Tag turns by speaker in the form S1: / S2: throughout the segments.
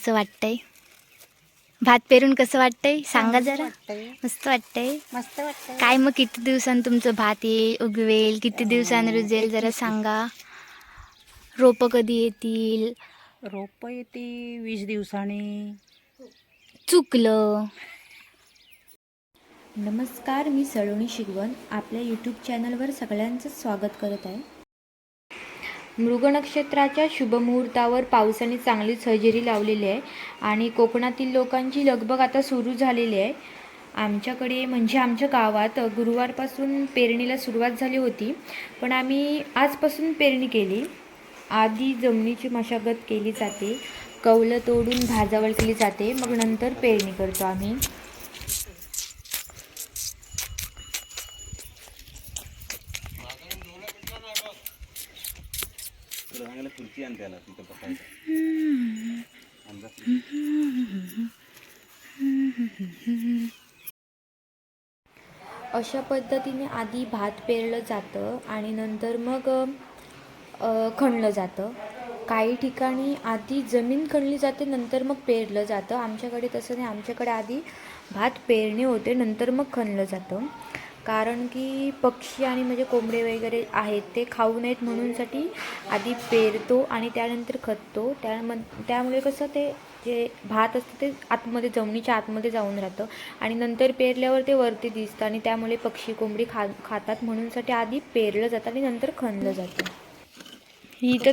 S1: कसं वाटतंय. भात पेरून कसं वाटतंय? सांगा जरा. मस्त वाटतंय.
S2: मस्त वाटतंय.
S1: काय मग किती दिवसांनी तुमचं भात येईल उगवेल? किती दिवसांनी रुजेल? जरा सांगा. रोपं कधी येतील?
S2: रोप येते वीस दिवसांनी.
S1: चुकलं. नमस्कार मी सलोनी शिगवण. आपल्या यूट्यूब चॅनलवर सगळ्यांचं स्वागत करत आहे. मृग नक्षत्राच्या शुभमुहूर्तावर पावसाने चांगलीच हजेरी लावलेली आहे आणि कोकणातील लोकांची लगबग आता सुरू झालेली आहे. आमच्याकडे म्हणजे आमच्या गावात गुरुवारपासून पेरणीला सुरुवात झाली होती पण आम्ही आजपासून पेरणी केली. आधी जमिनीची मशागत केली जाते कौलं तोडून भाजावळ केली जाते मग नंतर पेरणी करतो आम्ही
S3: चांगलं खुर्ची आण त्याला तिथं बसायचं.
S1: अशा पद्धतीने आधी भात पेरलं जातं आणि नंतर मग खणलं जातं. काही ठिकाणी आधी जमीन खणली जाते नंतर मग पेरलं जातं. आमच्याकडे तसं नाही. आमच्याकडे आधी भात पेरणी होते नंतर मग खणलं जातं. कारण की पक्षी आणि म्हणजे कोंबडे वगैरे आहेत ते खाऊ नयेत म्हणूनसाठी आधी पेरतो आणि त्यानंतर खततो त्याम त्यामुळे कसं ते जे भात असतं ते आतमध्ये जमिनीच्या आतमध्ये जाऊन राहतं. आणि नंतर पेरल्यावर ते वरती दिसतं आणि त्यामुळे पक्षी कोंबडी खा खातात म्हणूनसाठी आधी पेरलं जातं आणि नंतर खणलं जातं. ही तर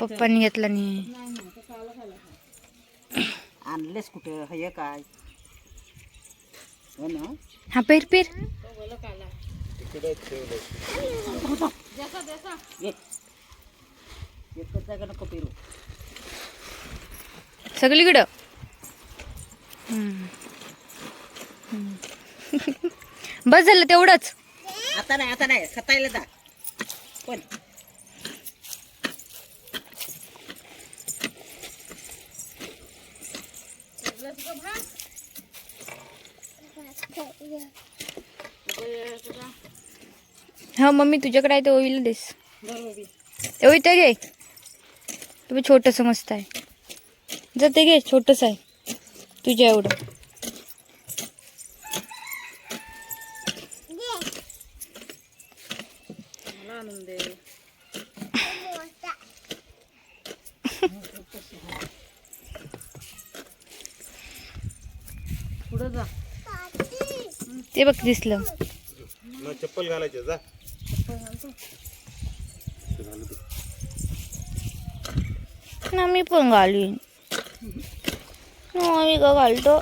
S1: पप्पांनी घेतला नाही.
S2: आणलेच कुठे? हे काय? हो ना?
S1: हा पेर पेर.
S2: एकच जागा नको पेरू
S1: सगळीकडं. बस झालं तेवढंच.
S2: आता नाही आता नाही. खतायला जा. पण.
S1: हा मम्मी तुझ्याकडे आहे ते ओवीला देस ओवी ते घे. तुम्ही छोटस मस्त आहे. जर ते घे छोटस आहे. तुझ्या एवढं.
S2: पुढे जा.
S1: ते बघ दिसलं.
S3: चप्पल घालायचे जा.
S1: ना मी पण घालवीन मी का घालतो.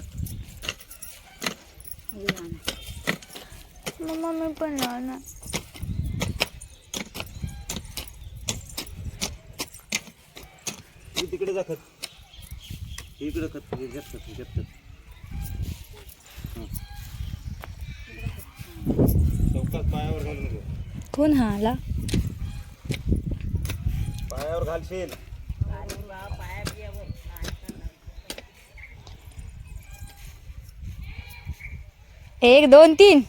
S1: मम्मा मी पण ना
S3: तिकडे जा खत. इकडे खत ह्याच्यात खत ह्याच्यात खत. हं. चौकात पायावर घालू नको.
S1: कोण हा आला?
S3: पायावर घालशील.
S1: एक दोन तीन.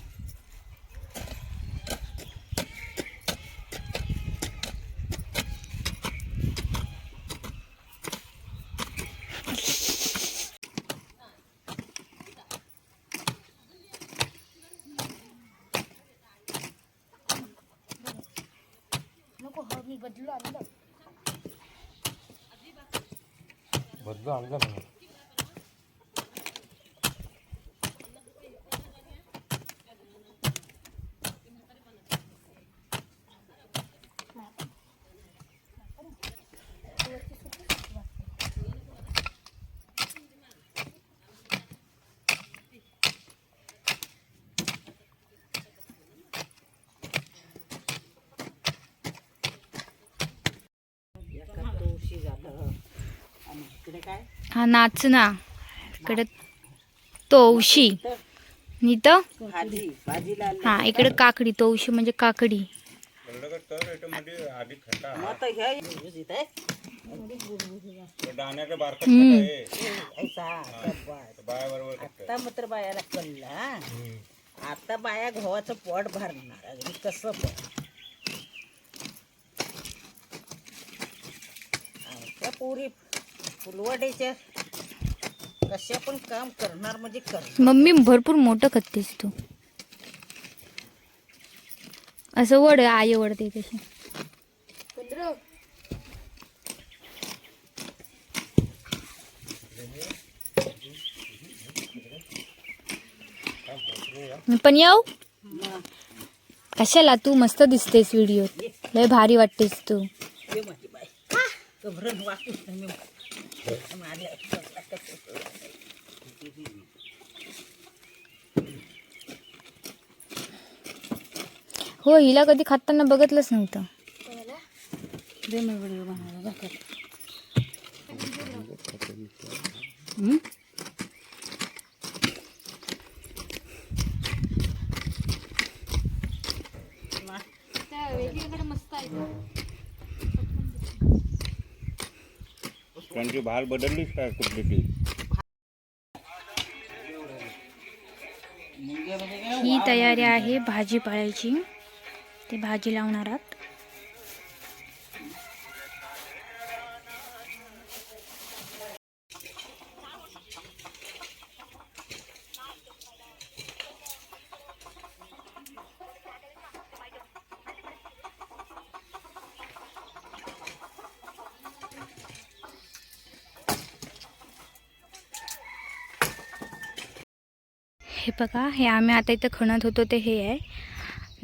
S3: बदलू आणलं
S2: एका दिवशी झालं आणि इकडे काय?
S1: हा नाच ना इकडे तोवशी.
S2: भाजी भाजीला आणलं.
S1: हा इकडे काकडी. तोवशी म्हणजे काकडी.
S2: मग ह्या आहे. आता मात्र बायाला कळलं हा. आता बाया गव्हाचं पोट भरणार अगदी कसं पण. त्या पोरी फुलवाडीच्या कशा पण काम करणार म्हणजे करणार.
S1: मम्मी भरपूर मोठं खत्तीस तू. असं वड आई वडते तशी. पण येऊ. कशाला तू मस्त दिसतेस व्हिडिओत लय भारी वाटतेस तू.
S2: वाटूच माझ्या
S1: हो हिला कधी खाताना बघितलंच नव्हतं.
S2: व्हिडिओ बनवायला दाखव
S3: त्यांची भार बदललीच काय कुठली ती?
S1: ही तयारी आहे भाजीपाल्याची. ते भाजी लावणार आहात. हे बघा हे आम्ही आता इथं खणत होतो ते हे आहे.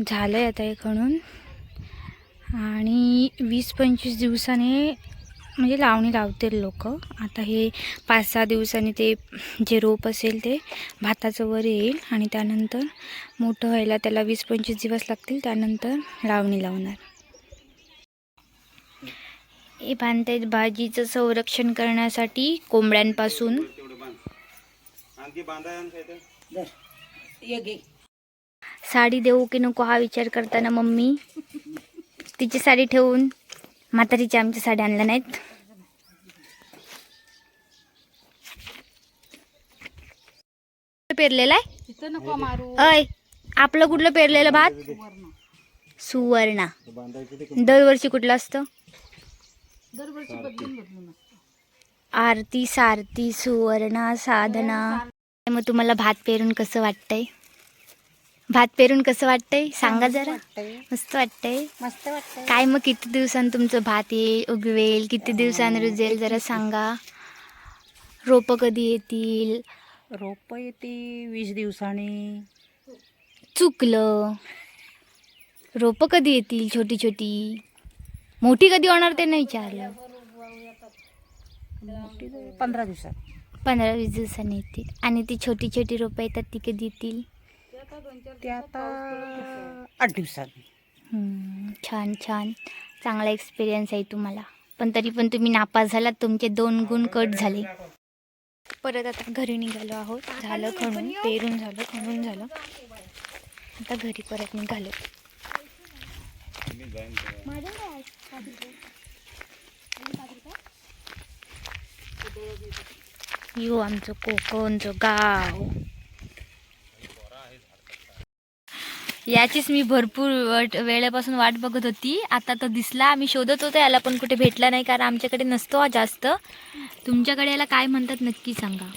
S1: झालं आहे आता हे खणून. आणि वीस पंचवीस दिवसाने म्हणजे लावणी लावतील लोक. आता हे पाच सहा दिवसांनी ते जे रोप असेल ते भाताचं वर येईल आणि त्यानंतर मोठं व्हायला त्याला वीस पंचवीस दिवस लागतील त्यानंतर लावणी लावणार. हे बांधतायत भाजीचं संरक्षण करण्यासाठी कोंबड्यांपासून.
S3: आणखी
S1: साडी देऊ की नको हा विचार करताना मम्मी? तिची साडी ठेवून म्हातारीची आमची साडी आणल्या नाहीत. पेरलेला आहे? आपलं कुठलं पेरलेलं भात? सुवर्णा. दरवर्षी कुठलं असतं? आरती सारती सुवर्णा साधना. मग तुम्हाला भात पेरून कसं वाटतंय? भात पेरून कसं वाटतंय? सांगा जरा. मस्त वाटतंय?
S2: मस्त वाटतं
S1: काय मग किती दिवसांनी तुमचं भात येईल उगवेल? किती दिवसांनी रुजेल? जरा सांगा. रोपं कधी येतील?
S2: रोप येते वीस दिवसांनी.
S1: चुकलं. रोपं कधी येतील छोटी छोटी मोठी कधी होणार ते नाही विचारलं.
S2: पंधरा दिवसात.
S1: पंधरा वीस दिवसांनी येतील. आणि ती छोटी छोटी रोपं येतात ती कधी येतील?
S2: ते आता आठ दिवसांनी
S1: हम्म, छान छान. चांगला एक्सपिरियन्स आहे तुम्हाला. पण तरी पण तुम्ही नापास झालात तुमचे दोन गुण कट झाले. परत आता घरी निघालो आहोत. झालं खणून पेरून झालं खणून झालं. आता घरी परत निघालो. यो आमचं कोकणचं गाव. याचीच मी भरपूर वाट वेळेपासून वाट बघत होती. आता तो दिसला आम्ही शोधत होतो याला पण कुठे भेटला नाही कारण आमच्याकडे नसतो हा जास्त. तुमच्याकडे याला काय म्हणतात नक्की सांगा.